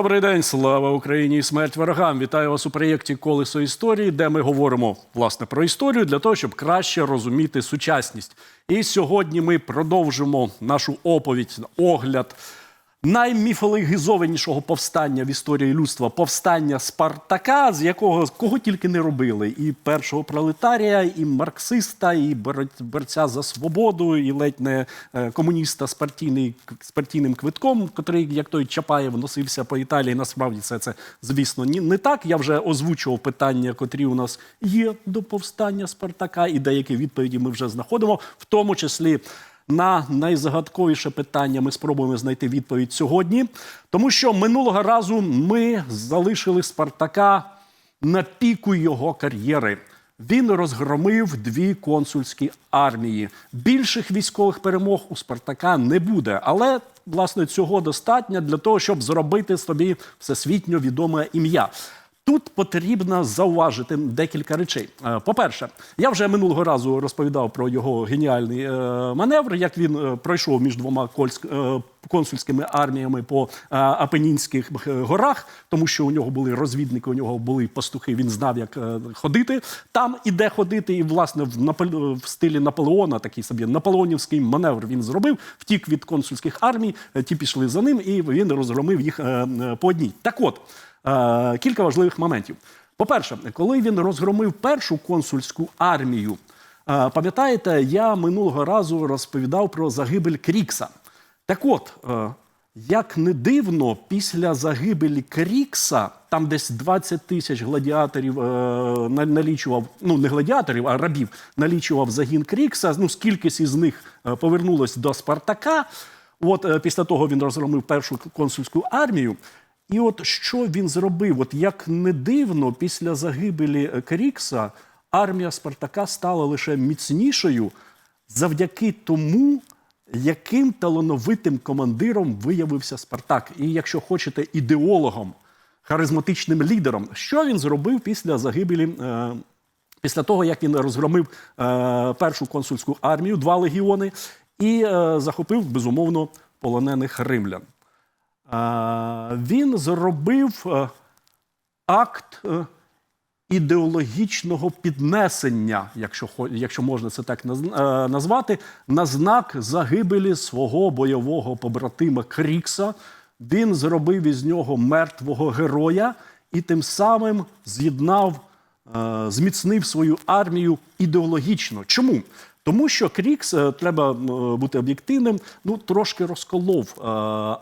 Добрий день, слава Україні і смерть ворогам. Вітаю вас у проєкті Колесо історії, де ми говоримо власне про історію для того, щоб краще розуміти сучасність. І сьогодні ми продовжимо нашу оповідь, огляд найміфологізованішого повстання в історії людства повстання Спартака, з якого кого тільки не робили: і першого пролетарія, і марксиста, і борця за свободу, і ледь не е, комуніста з партійний, з партійним квитком, котрий, як той Чапаєв, носився по Італії. Насправді це, це звісно, ні, не так. Я вже озвучував питання, котрі у нас є до повстання Спартака, і деякі відповіді ми вже знаходимо, в тому числі. На найзагадковіше питання ми спробуємо знайти відповідь сьогодні, тому що минулого разу ми залишили Спартака на піку його кар'єри. Він розгромив дві консульські армії. Більших військових перемог у Спартака не буде, але власне цього достатньо для того, щоб зробити собі всесвітньо відоме ім'я. Тут потрібно зауважити декілька речей. Е, По-перше, я вже минулого разу розповідав про його геніальний е, маневр, як він е, пройшов між двома консульськими арміями по е, Апенінських е, горах, тому що у нього були розвідники, у нього були пастухи. Він знав, як е, ходити там і де ходити. І власне в Наполе- в стилі Наполеона, такий собі наполеонівський маневр він зробив, втік від консульських армій. Ті пішли за ним, і він розгромив їх по одній. Так от. Кілька важливих моментів. По-перше, коли він розгромив першу консульську армію, пам'ятаєте, я минулого разу розповідав про загибель Крікса. Так от, е, як не дивно, після загибелі Крікса, там десь 20 тисяч гладіаторів е, налічував, ну не гладіаторів, а рабів налічував загін Крікса. Ну, скількись із них е, повернулось до Спартака. От після того він розгромив першу консульську армію. І от що він зробив? От як не дивно, після загибелі Крікса армія Спартака стала лише міцнішою завдяки тому, яким талановитим командиром виявився Спартак. І якщо хочете, ідеологом, харизматичним лідером, що він зробив після загибелі. е, Після того, як він розгромив е, першу консульську армію, два легіони, і е, захопив безумовно полонених римлян. Він зробив акт ідеологічного піднесення, якщо, якщо можна це так е, назвати, на знак загибелі свого бойового побратима Крікса. Він зробив із нього мертвого героя і тим самим з'єднав, е, зміцнив свою армію ідеологічно. Чому? Тому що Крікс, е, треба бути об'єктивним, ну трошки розколов е,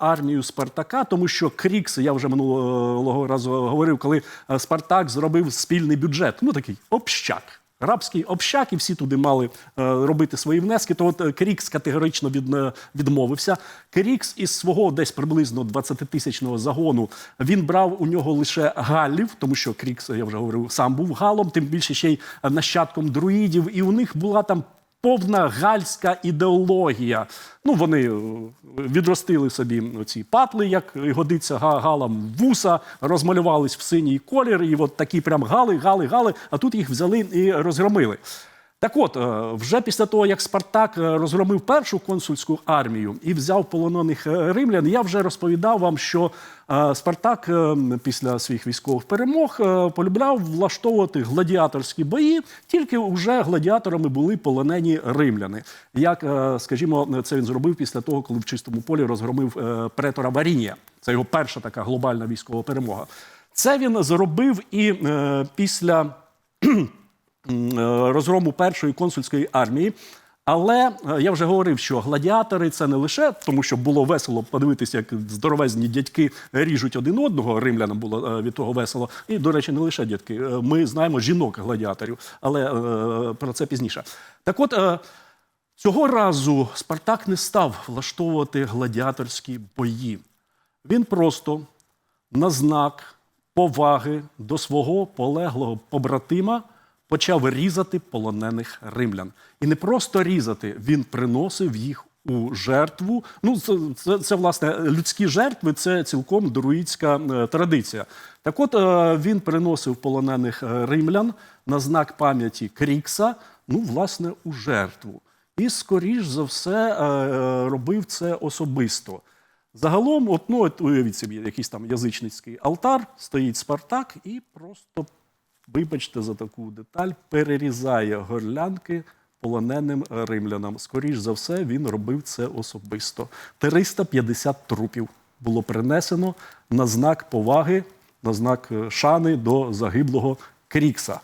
армію Спартака, тому що Крікс, я вже минулого разу говорив, коли е, Спартак зробив спільний бюджет. Ну такий общак. Рабський общак, і всі туди мали е, робити свої внески. То от е, Крікс категорично від, е, відмовився. Крікс із свого десь приблизно 20-тисячного загону він брав у нього лише галів, тому що Крікс, я вже говорив, сам був галом, тим більше ще й е, нащадком друїдів, і у них була там. Повна гальська ідеологія. Ну, вони е, відростили собі ці патли, як годиться галам вуса, розмалювались в синій колір, і от такі прям гали, гали, гали, а тут їх взяли і розгромили. Так от, е, вже після того, як Спартак е, розгромив першу консульську армію і взяв полонених е, римлян, я вже розповідав вам, що Спартак після своїх військових перемог полюбляв влаштовувати гладіаторські бої, тільки вже гладіаторами були полонені римляни. Як, скажімо, це він зробив після того, коли в чистому полі розгромив претора Варінія. Це його перша така глобальна військова перемога. Це він зробив і після розгрому першої консульської армії. Але е, я вже говорив, що гладіатори це не лише тому, що було весело подивитися, як здоровезні дядьки ріжуть один одного. Римлянам було е, від того весело. І, до речі, не лише дядьки. Е, Ми знаємо жінок гладіаторів, але е, про це пізніше. Так от. е, Цього разу Спартак не став влаштовувати гладіаторські бої. Він просто на знак поваги до свого полеглого побратима почав різати полонених римлян. І не просто різати, він приносив їх у жертву. Ну, це, це, це власне людські жертви, це цілком друїдська е, традиція. Так от е, він приносив полонених е, римлян на знак пам'яті Крікса, ну, власне, у жертву. І, скоріш за все, робив це особисто. Загалом, от, ну, уявіть собі, якийсь там язичницький алтар, стоїть Спартак і просто, вибачте за таку деталь, перерізає горлянки полоненим римлянам. Скоріш за все, він робив це особисто. 350 трупів було принесено на знак поваги, на знак е, шани до загиблого Крікса.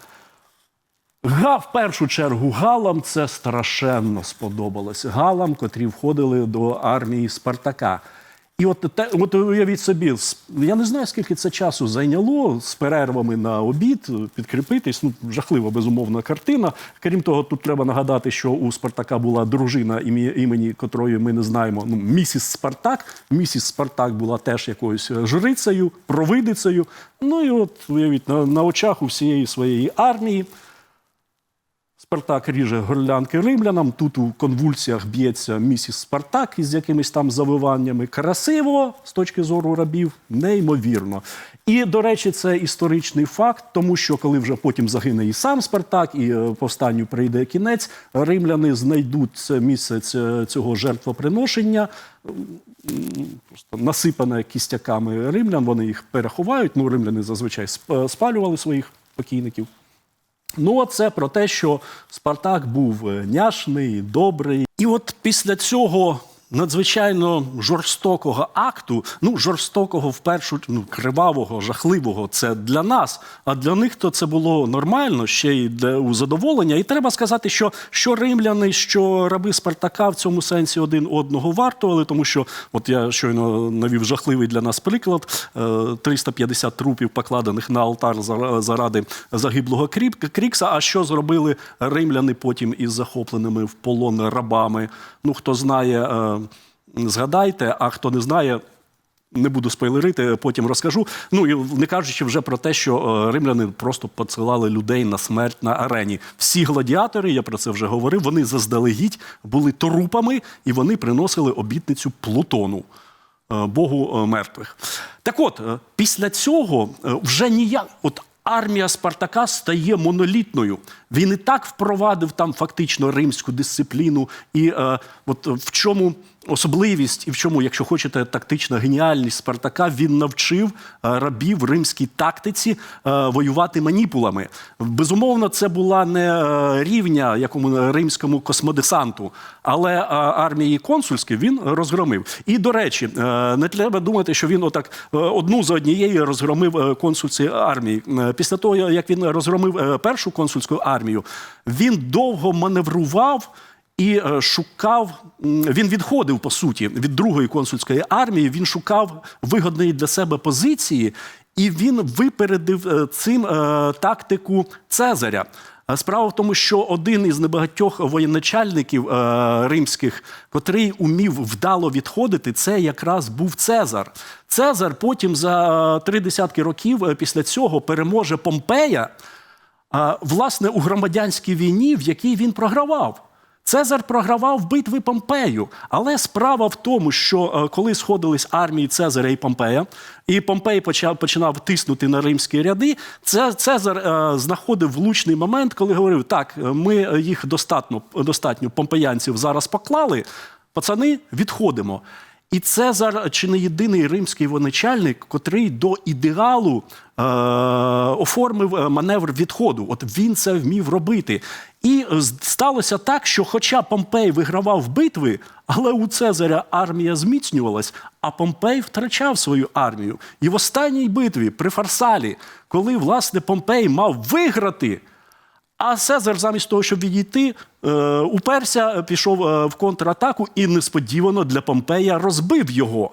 Га, в першу чергу галам це страшенно сподобалось. Галам, котрі входили до армії Спартака. І от, те, от уявіть собі, я не знаю, скільки це часу зайняло з перервами на обід, підкріпитись. Ну, жахлива, безумовна картина. Крім того, тут треба нагадати, що у Спартака була дружина, імені котрої ми не знаємо. Ну, місіс Спартак. Місіс Спартак була теж якоюсь е, жрицею, провидицею. Ну і от уявіть, на, на очах у всієї своєї армії. Спартак ріже горлянки римлянам. Тут у конвульсіях б'ється місіс Спартак із якимись там завиваннями. Красиво з точки зору рабів, неймовірно. І, до речі, це історичний факт, тому що коли вже потім загине і сам Спартак, і е, повстанню прийде кінець, римляни знайдуть це місце цього жертвоприношення. Просто насипане кістяками римлян, вони їх переховають. Ну, римляни зазвичай сп- спалювали своїх покійників. Ну, це про те, що Спартак був е, няшний, добрий. І от після цього надзвичайно жорстокого акту, ну жорстокого в першу ну, кривавого, жахливого, це для нас. А для них то це було нормально, ще й для у задоволення. І треба сказати, що що римляни, що раби Спартака в цьому сенсі один одного вартували, тому що, от я щойно навів жахливий для нас приклад: е, 350 трупів покладених на алтар зара- заради загиблого Крікса. А що зробили римляни потім із захопленими в полон рабами? Ну хто знає, е, згадайте, а хто не знає. Не буду спойлерити, потім розкажу. Ну і не кажучи вже про те, що е, римляни просто посилали людей на смерть на арені. Всі гладіатори, я про це вже говорив, вони заздалегідь були трупами і вони приносили обітницю Плутону. е, Богу е, мертвих. Так от, після цього вже ніяк. От армія Спартака стає монолітною. Він і так впровадив там фактично римську дисципліну. І от в чому особливість, і в чому, якщо хочете, тактична геніальність Спартака, він навчив е, рабів римській тактиці е, воювати маніпулами. Безумовно, це була не е, рівня якому римському космодесанту, але армії консульські він розгромив. І до речі, не треба думати, що він отак одну за однією розгромив консульці армії. Після того, як він розгромив першу консульську армію, він довго маневрував. І е, шукав, він відходив по суті від другої консульської армії. Він шукав вигодної для себе позиції, і він випередив е, цим е, тактику Цезаря. Справа в тому, що один із небагатьох воєначальників римських, котрий умів вдало відходити, це якраз був Цезар. Цезар потім за три десятки років після цього переможе Помпея, власне, у громадянській війні, в якій він програвав. Цезар програвав битви Помпею. Але справа в тому, що е, коли сходились армії Цезаря і Помпея, і Помпей почав починав тиснути на римські ряди, це Цезар е, знаходив влучний момент, коли говорив: так, е, ми їх достатньо, достатньо помпеянців зараз поклали, пацани, відходимо. І Цезар чи не єдиний римський воначальник, котрий до ідеалу е, оформив е, маневр відходу. От він це вмів робити. І е, сталося так, що, хоча Помпей вигравав битви, але у Цезаря армія зміцнювалась, а Помпей втрачав свою армію. І в останній битві при Фарсалі, коли власне Помпей мав виграти. А Цезар, замість того, щоб відійти, е, уперся, пішов е, в контратаку і несподівано для Помпея розбив його.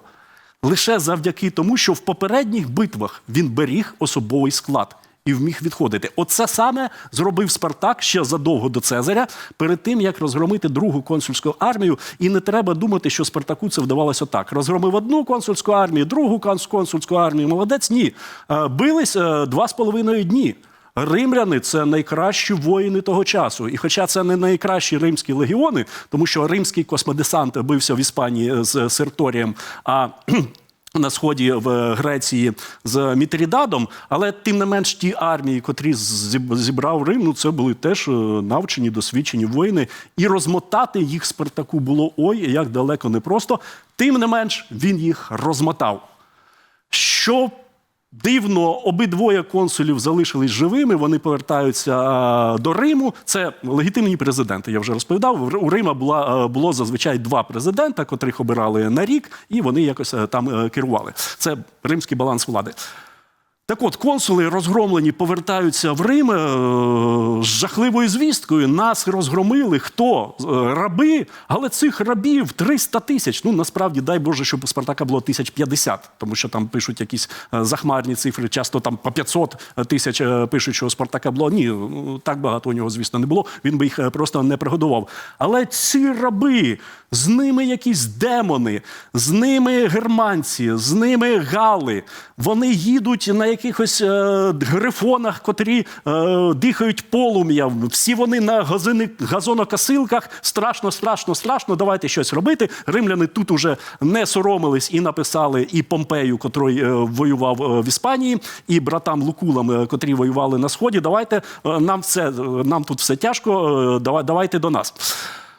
Лише завдяки тому, що в попередніх битвах він беріг особовий склад і вміг відходити. Оце саме зробив Спартак ще задовго до Цезаря, перед тим як розгромити другу консульську армію. І не треба думати, що Спартаку це вдавалося так. Розгромив одну консульську армію, другу консульську армію. Молодець, ні. Е, Бились е, два з половиною дні. Римляни це найкращі воїни того часу. І хоча це не найкращі римські легіони, тому що римський космодесант бився в Іспанії з Серторієм, а на сході в Греції з Мітрідадом, але тим не менш ті армії, котрі зібрав Рим, ну це були теж е, навчені, досвідчені воїни, і розмотати їх Спартаку було ой, як далеко не просто. Тим не менш, він їх розмотав. Що дивно, обидвоє консулів залишились живими. Вони повертаються до Риму. Це легітимні президенти. Я вже розповідав. У Рима була, е, було зазвичай два президента, котрих обирали на рік, і вони якось е, там е, керували. Це римський баланс влади. Так от, консули розгромлені повертаються в Рим е, з жахливою звісткою. Нас розгромили. Хто? Е, Раби, але цих рабів 300 тисяч. Ну насправді, дай Боже, щоб у Спартака було тисяч 50, тому що там пишуть якісь е, захмарні цифри, часто там по 500 тисяч пишуть, що у Спартака було. Ні, ну, так багато у нього, звісно, не було. Він би їх просто не пригодував. Але ці раби, з ними якісь демони, з ними германці, з ними гали. Вони їдуть на якихось е, грифонах, котрі е, дихають полум'ям. Всі вони на газини, газонокосилках. Страшно, страшно, страшно. Давайте щось робити. Римляни тут уже не соромились і написали і Помпею, котрий е, воював е, в Іспанії, і братам Лукулам, е, котрі воювали на сході. Давайте е, нам все е, нам тут все тяжко. е, давай- давайте до нас.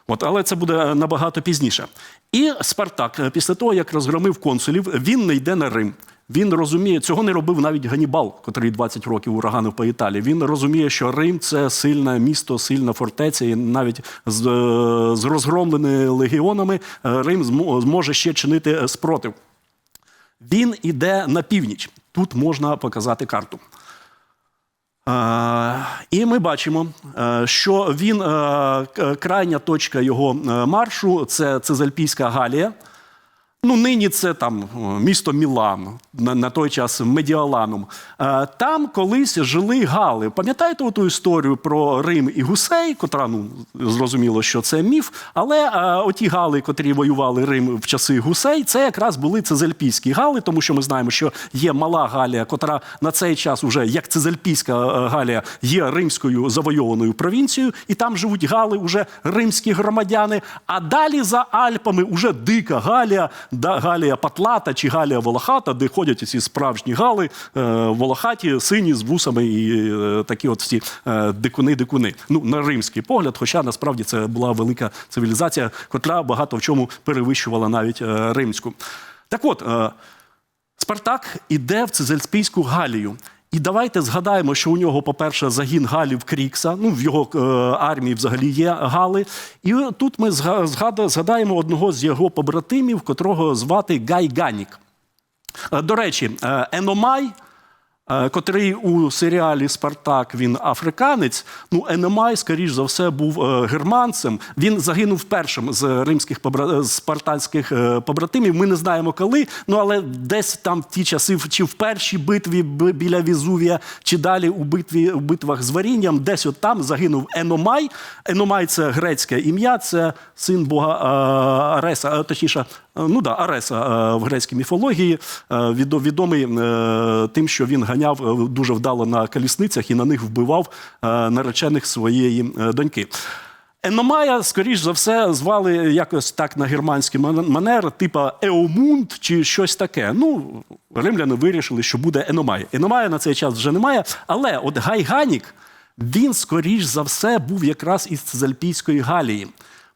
От, але це буде набагато пізніше. І Спартак, е, після того, як розгромив консулів, він не йде на Рим. Він розуміє, цього не робив навіть Ганібал, котрий 20 років ураганив по Італії. Він розуміє, що Рим це сильне місто, сильна фортеця, і навіть з, е, з розгромленими легіонами е, Рим зможе ще чинити е, спротив. Він іде на північ. Тут можна показати карту. І ми бачимо, що він крайня точка його маршу це Цезальпійська Галія. Ну, нині це там місто Мілан, на, на той час Медіаланом. Е, Там колись жили гали. Пам'ятаєте ту історію про Рим і гусей, котра ну зрозуміло, що це міф. Але е, оті гали, котрі воювали Рим в часи гусей, це якраз були цезальпійські гали, тому що ми знаємо, що є мала Галія, котра на цей час уже як цезальпійська е, Галія є римською завойованою провінцією, і там живуть гали, уже римські громадяни. А далі за Альпами уже дика Галія, Галія Патлата чи Галія Волохата, де ходять ці справжні гали, е, волохаті, сині з вусами і е, такі от всі е, дикуни-дикуни. Ну, на римський погляд, хоча насправді це була велика цивілізація, котра багато в чому перевищувала навіть римську. Так от. Спартак іде в Цезальспійську Галію. І давайте згадаємо, що у нього, по-перше, загін галів Крікса. Ну, в його е, армії взагалі є гали. І тут ми згадаємо одного з його побратимів, котрого звати Гай Ганік. Е, До речі, е, Еномай, котрий у серіалі Спартак він африканець. Ну, Еномай, скоріш за все, був е, германцем. Він загинув першим з римських з спартанських е, побратимів. Ми не знаємо коли. Ну але десь там в ті часи, чи в першій битві біля Візувія, чи далі у битві у битвах з Варінням, десь от там загинув Еномай. Еномай це грецьке ім'я, це син бога е, Ареса, е, точніше, е, ну да, Ареса е, в грецькій міфології, е, відомий е, тим, що він ганяв е, дуже вдало на колісницях і на них вбивав е, наречених своєї е, доньки. Еномая, скоріш за все, звали якось так на германський ман- манер, типа Еомунд чи щось таке. Ну, римляни вирішили, що буде Еномай. Еномая на цей час вже немає. Але от Гайганік, він, скоріш за все, був якраз із Цезальпійської Галії.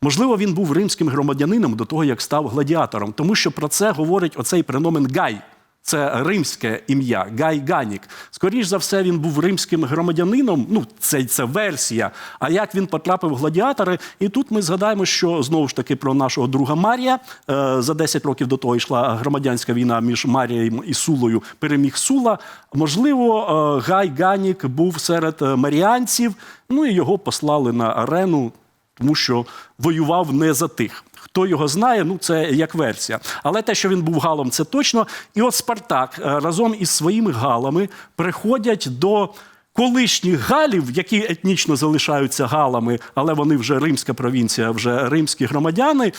Можливо, він був римським громадянином до того, як став гладіатором, тому що про це говорить оцей преномен Гай. Це римське ім'я Гай Ганік. Скоріш за все, він був римським громадянином. Ну, це, це версія. А як він потрапив в гладіатори? І тут ми згадаємо, що знову ж таки про нашого друга Марія. Е, за 10 років до того йшла громадянська війна між Марією і Сулою. Переміг Сула. Можливо, е, Гай Ганік був серед е, маріанців. Ну і його послали на арену, тому що воював не за тих. Хто його знає, ну це як версія. Але те, що він був галом, це точно. І от Спартак е, разом із своїми галами приходять до колишніх галів, які етнічно залишаються галами, але вони вже римська провінція, вже римські громадяни.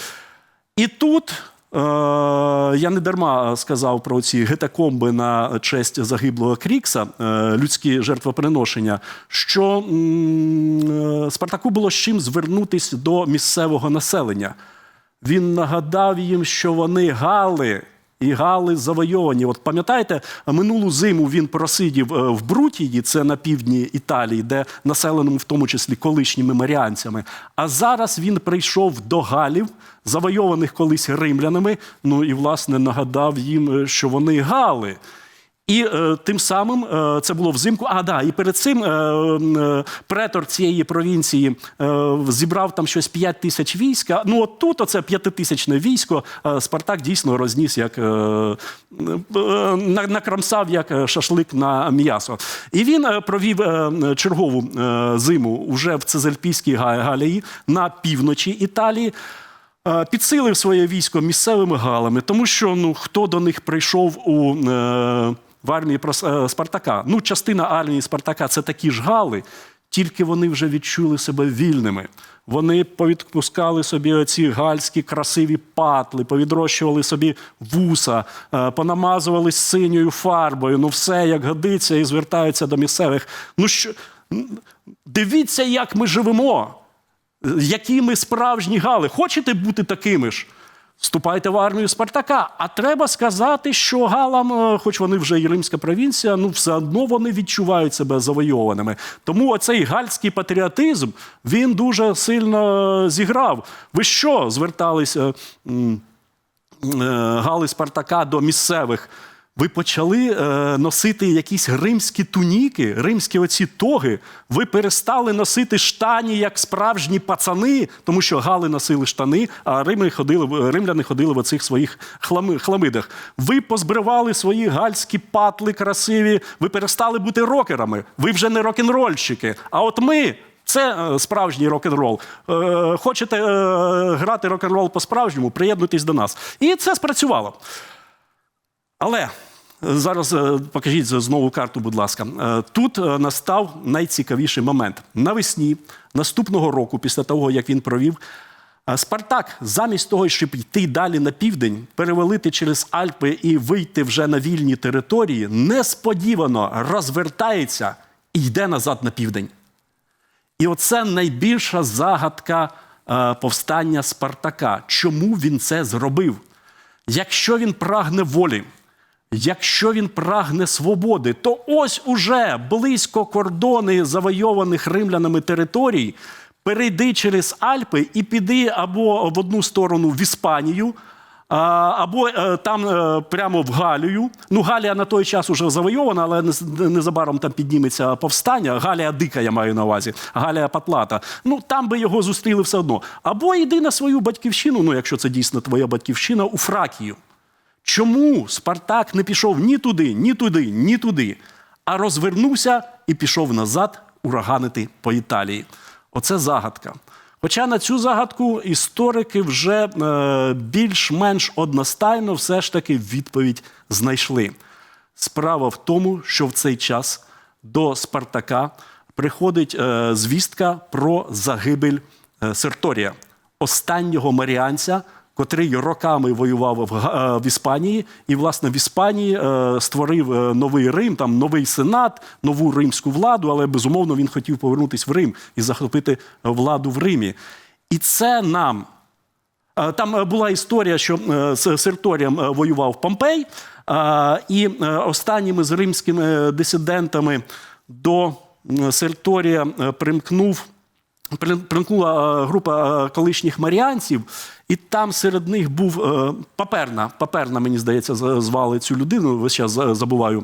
І тут е, я не дарма сказав про ці гетакомби на честь загиблого Крікса, е, людські жертвоприношення, що Спартаку було з чим звернутись до місцевого населення. Він нагадав їм, що вони гали, і Гали завойовані. От пам'ятаєте, минулу зиму він просидів е, в Брутії, це на півдні Італії, де населеному в тому числі колишніми маріанцями. А зараз він прийшов до Галів, завойованих колись римлянами. Ну і власне нагадав їм, е, що вони Гали. І е, тим самим е, це було взимку. А да, і перед цим е, е, претор цієї провінції е, зібрав там щось 5 тисяч війська. Ну от тут оце п'ятитисячне військо е, Спартак дійсно розніс як е, е, накрамсав як е, шашлик на м'ясо. І він е, провів е, чергову е, зиму уже в Цезальпійській Галії на півночі Італії. Е, Підсилив своє військо місцевими галами, тому що ну хто до них прийшов у е, в армії е, Спартака? Ну, частина армії Спартака це такі ж гали, тільки вони вже відчули себе вільними. Вони повідпускали собі оці гальські красиві патли, повідрощували собі вуса, е, понамазувались синьою фарбою. Ну, все як годиться, і звертаються до місцевих. Ну що дивіться, як ми живемо які ми справжні гали. Хочете бути такими ж? Вступайте в армію Спартака. А треба сказати, що галам, е, хоч вони вже і римська провінція, ну все одно вони відчувають себе завойованими. Тому оцей гальський патріотизм він дуже сильно е, зіграв. Ви що зверталися е, гали Спартака до місцевих? Ви почали е, носити якісь римські туніки, римські оці тоги. Ви перестали носити штані як справжні пацани, тому що гали носили штани, а рими ходили, римляни ходили в оцих своїх хлами, хламидах. Ви позбривали свої гальські патли красиві. Ви перестали бути рокерами. Ви вже не рок-н-рольщики. А от ми. Це е, справжній рок-н-рол. Е, хочете е, грати рок-н-рол по-справжньому, приєднуйтесь до нас. І це спрацювало. Але зараз е, покажіть знову карту, будь ласка. Е, Тут е, настав найцікавіший момент. Навесні наступного року, після того, як він провів, Спартак, замість того, щоб йти далі на південь, перевалити через Альпи і вийти вже на вільні території, несподівано розвертається і йде назад на південь. І оце найбільша загадка повстання Спартака. Чому він це зробив? Якщо він прагне волі, якщо він прагне свободи, то ось уже близько кордони завойованих римлянами територій. Перейди через Альпи і піди або в одну сторону в Іспанію, або е, там е, прямо в Галію. Ну, Галія на той час уже завойована, але незабаром там підніметься повстання. Галія дика, я маю на увазі, Галія Патлата. Ну там би його зустріли все одно. Або йди на свою батьківщину, ну якщо це дійсно твоя батьківщина, у Фракію. Чому Спартак не пішов ні туди, ні туди, ні туди, а розвернувся і пішов назад ураганити по Італії? Оце загадка. Хоча на цю загадку історики вже е, більш-менш одностайно все ж таки відповідь знайшли. Справа в тому, що в цей час до Спартака приходить е, звістка про загибель е, Серторія, останнього маріанця, котрий роками воював в, е, в Іспанії, і, власне, в Іспанії е, створив е, новий Рим, там новий сенат, нову римську владу, але безумовно він хотів повернутися в Рим і захопити владу в Римі. І це нам Там була історія, що з Серторієм воював Помпей, і останніми з римськими дисидентами до Серторія примкнув. Примкнула група колишніх маріанців, і там серед них був е, Паперна. Паперна, мені здається, звали цю людину. Весь час забуваю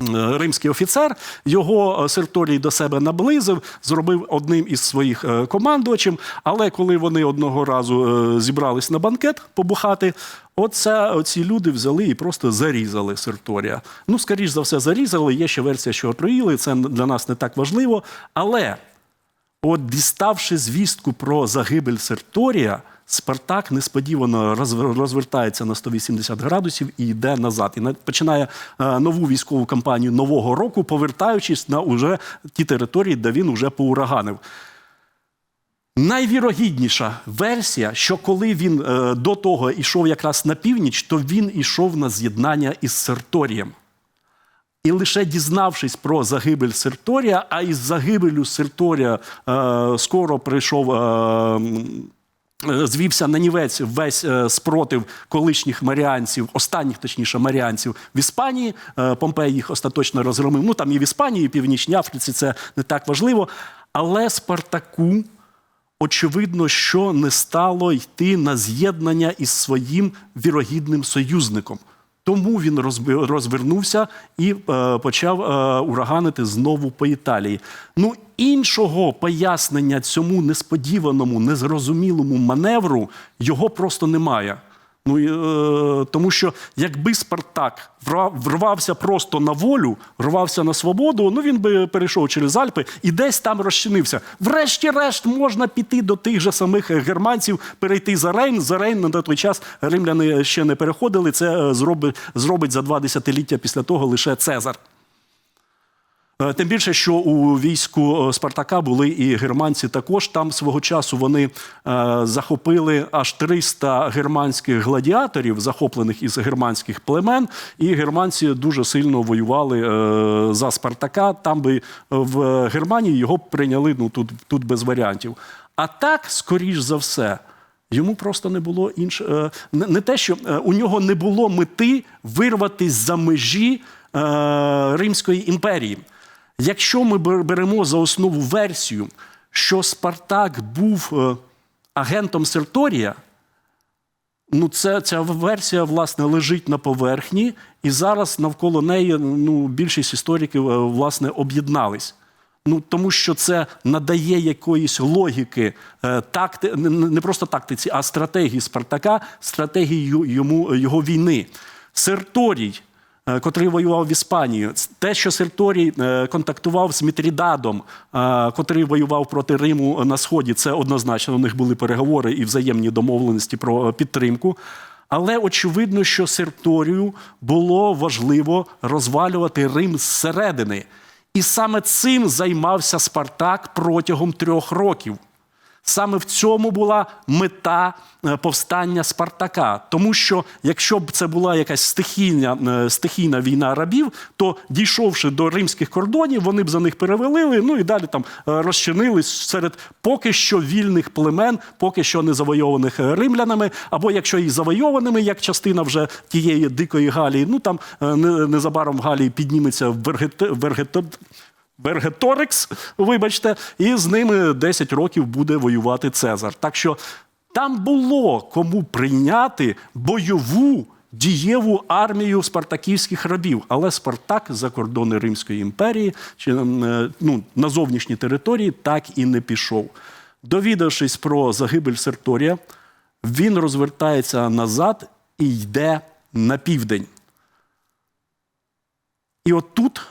Е, римський офіцер. Його е, Серторій до себе наблизив, зробив одним із своїх командувачів. Але коли вони одного разу зібрались на банкет побухати, оце оці люди взяли і просто зарізали Серторія. Ну, скоріш за все, зарізали. Є ще версія, що отруїли. Це для нас не так важливо. Але От діставши звістку про загибель Серторія, Спартак несподівано розвертається на 180 градусів і йде назад. І починає е, нову військову кампанію нового року, повертаючись на уже ті території, де він уже поураганив. Найвірогідніша версія, що коли він е, до того йшов якраз на північ, то він йшов на з'єднання із Серторієм. І лише дізнавшись про загибель Серторія, а із загибелю Серторія е, скоро прийшов е, звівся на нівець весь е, спротив колишніх маріанців, останніх, точніше, маріанців в Іспанії. Е, Помпей їх остаточно розгромив. Ну там і в Іспанії, і в Північній Африці це не так важливо. Але Спартаку очевидно, що не стало йти на з'єднання із своїм вірогідним союзником. Тому він розвернувся і е, почав е, ураганити знову по Італії. Ну, іншого пояснення цьому несподіваному, незрозумілому маневру його просто немає. Ну, е, тому що якби Спартак врвався просто на волю, рвався на свободу, ну він би перейшов через Альпи і десь там розчинився. Врешті-решт можна піти до тих же самих германців, перейти за Рейн. За Рейн на той час римляни ще не переходили. Це е, зробить, зробить за два десятиліття після того лише Цезар. Е, Тим більше, що у війську е, Спартака були і германці також. Там свого часу вони е, захопили аж 300 германських гладіаторів, захоплених із германських племен. І германці дуже сильно воювали за Спартака. Там би в Германії його прийняли ну, тут, тут без варіантів. А так, скоріш за все, Йому просто не було інш... е, не те, що у нього не було мети вирватися за межі Римської імперії. Якщо ми беремо за основу версію, що Спартак був е, агентом Серторія, ну це ця версія власне лежить на поверхні, і зараз навколо неї ну, більшість істориків е, власне об'єднались. Ну тому що це надає якоїсь логіки, е, такти, не- просто тактиці, а стратегії Спартака, стратегії йому його війни. Серторій, котрий воював в Іспанії, те, що Серторій е, контактував з Мітрідадом, е, котрий воював проти Риму на сході, це однозначно. У них були переговори і взаємні домовленості про е, підтримку. Але очевидно, що Серторію було важливо розвалювати Рим зсередини. І саме цим займався Спартак протягом трьох років. Саме в цьому була мета е, повстання Спартака. Тому що якщо б це була якась стихійна, е, стихійна війна рабів, то дійшовши до римських кордонів, вони б за них перевелили, ну і далі там е, розчинились серед поки що вільних племен, поки що не завойованих римлянами, або якщо і завойованими, як частина вже тієї дикої Галії, ну там не- незабаром в Галії підніметься Вергет... Вергето... Вергеторикс, вибачте, і з ними 10 років буде воювати Цезар. Так що там було кому прийняти бойову дієву армію спартаківських рабів. Але Спартак за кордони Римської імперії чи е, ну, на зовнішні території так і не пішов. Довідавшись про загибель Серторія, він розвертається назад і йде на південь. І от тут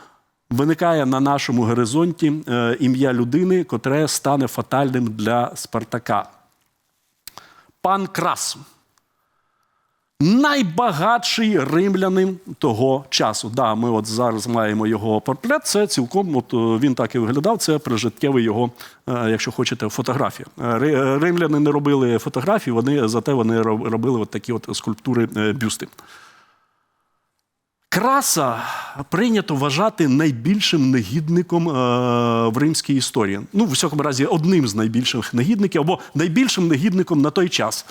виникає на нашому горизонті е, ім'я людини, котре стане фатальним для Спартака. Пан Крас. Найбагатший римлянин того часу. Да, ми от зараз маємо його портрет. Це цілком от, е, він так і виглядав. Це прижиттєвий його, е, якщо хочете, фотографія. Римляни не робили фотографії, вони зате вони робили от такі от скульптури бюсти. Краса прийнято вважати найбільшим негідником е, в римській історії. Ну, в всякому разі, одним з найбільших негідників або найбільшим негідником на той час.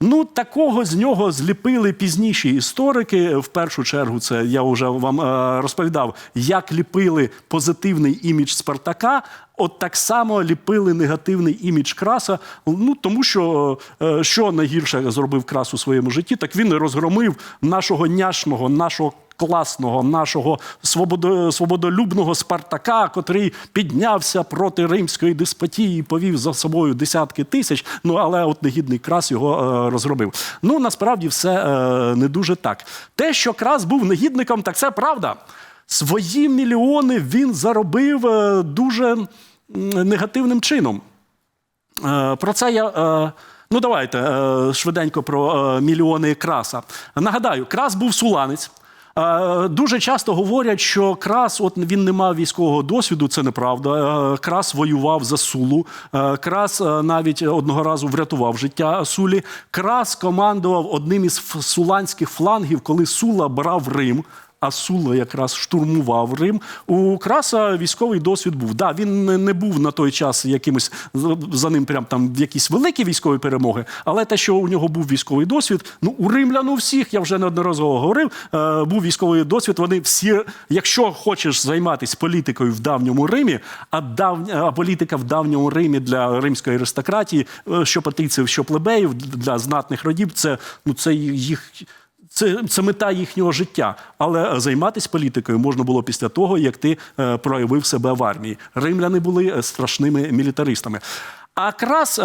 Ну, такого з нього зліпили пізніші історики. В першу чергу, це я вже вам е, розповідав, як ліпили позитивний імідж Спартака. От так само ліпили негативний імідж краса. Ну тому що е, що найгірше зробив крас у своєму житті, так він розгромив нашого няшного, нашого класного, нашого свободолюбного Спартака, котрий піднявся проти римської деспотії і повів за собою десятки тисяч. Ну але от негідний крас його е, розгромив. Ну насправді все е, не дуже так. Те, що крас був негідником, так це правда. Свої мільйони він заробив е, дуже негативним чином. Про це я. Ну, давайте швиденько про мільйони краса. Нагадаю, крас був суланець. Е, Дуже часто говорять, що Крас, от він не мав військового досвіду, це неправда. Е, Крас воював за Сулу. Е, Крас навіть одного разу врятував життя Сулі. Крас командував одним із суланських флангів, коли Сула брав Рим. А Сула якраз штурмував Рим. У Краса військовий досвід був. Да, він не- був на той час якимось за- ним прям там якісь великі військові перемоги, але те, що у нього був військовий досвід, ну у римлян у всіх, я вже неодноразово говорив, е, був військовий досвід. Вони всі, якщо хочеш займатися політикою в давньому Римі, а дав, а політика в давньому Римі для римської аристократії, е, що патріців, що плебеїв, для знатних родів, це ну це їх. Це, це мета їхнього життя. Але займатися політикою можна було після того, як ти е, проявив себе в армії. Римляни були е, страшними мілітаристами. А Крас е,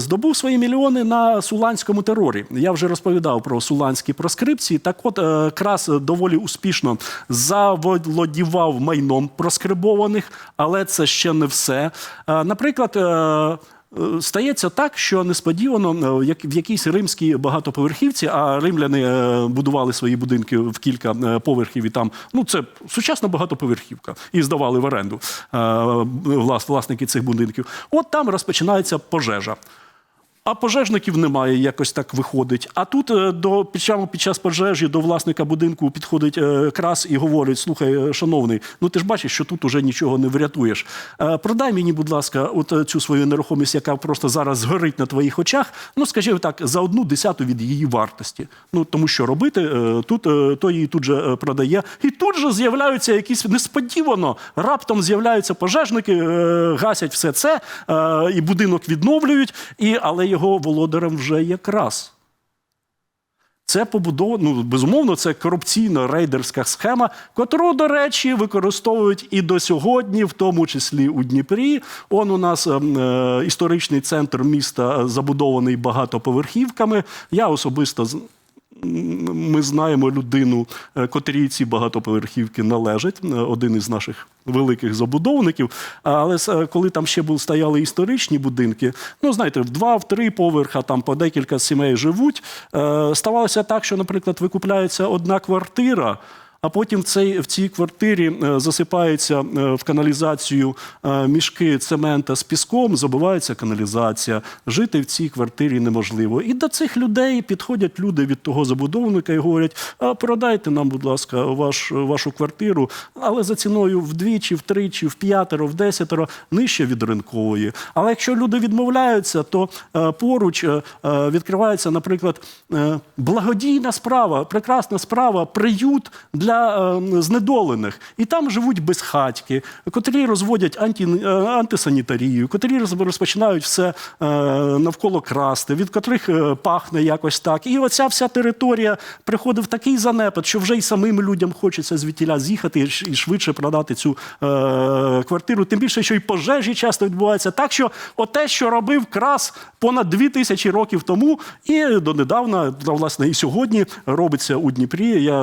здобув свої мільйони на суланському терорі. Я вже розповідав про суланські проскрипції. Так от е, Крас доволі успішно заволодівав майном проскрибованих, але це ще не все. Е, наприклад, е, Е, Стається так, що несподівано е, в якійсь римській багатоповерхівці, а римляни е, будували свої будинки в кілька е, поверхів, і там ну це сучасна багатоповерхівка, і здавали в оренду е, власники цих будинків. От там розпочинається пожежа. А пожежників немає, якось так виходить. А тут е, до під час пожежі до власника будинку підходить е, крас і говорить: слухай, е, шановний, ну ти ж бачиш, що тут уже нічого не врятуєш. Продай мені, будь ласка, от цю свою нерухомість, яка просто зараз згорить на твоїх очах. Ну, скажімо так, за одну десяту від її вартості. Ну тому що робити тут, е, то її тут же продає. І тут же з'являються якісь несподівано. Раптом з'являються пожежники, гасять все це, і будинок відновлюють, і, але його володарем вже якраз. Це побудовано, ну, безумовно, це корупційна рейдерська схема, котру, до речі, використовують і до сьогодні, в тому числі у Дніпрі. Он у нас ем, е, історичний центр міста е, забудований багатоповерхівками. Я особисто ми знаємо людину, е, котрій ці багатоповерхівки належать, е, один із наших великих забудовників. Але е, коли там ще стояли історичні будинки, ну знаєте, в два, в три поверха там по декілька сімей живуть. Ставалося так, що, наприклад, викупляється одна квартира. А потім в цій, в цій квартирі е, засипається е, в каналізацію е, мішки цемента з піском, забивається каналізація. Жити в цій квартирі неможливо. І до цих людей підходять люди від того забудовника і говорять: а продайте нам, будь ласка, ваш, вашу квартиру, але за ціною вдвічі, втричі, в п'ятеро, в десятеро нижче від ринкової. Але якщо люди відмовляються, то поруч відкривається, наприклад, благодійна справа, прекрасна справа, приют для е, знедолених. І там живуть безхатьки, котрі розводять анті, е, антисанітарію, котрі розпочинають все е, навколо красти, від котрих е, пахне якось так. І оця вся територія приходить в такий занепад, що вже й самим людям хочеться звідтіля з'їхати і швидше продати цю квартиру. Тим більше, що й пожежі часто відбуваються. Так що, оте, що робив крас понад дві тисячі років тому, і донедавна, власне, і сьогодні робиться у Дніпрі. Я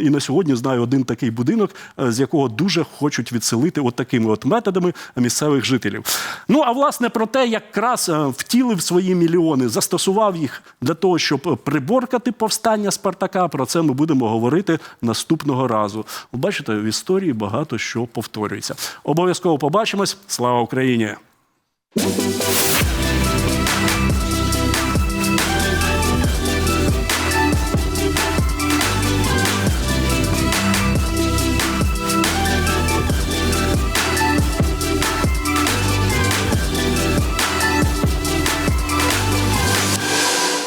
і на сьогодні знаю один такий будинок, е, з якого дуже хочуть відселити от такими от методами місцевих жителів. Ну а власне про те, як крас е, втілив свої мільйони, застосував їх для того, щоб приборкати повстання Спартака. Про це ми будемо говорити наступного разу. Бачите, в історії багато що повторюється. Обов'язково побачимось. Слава Україні!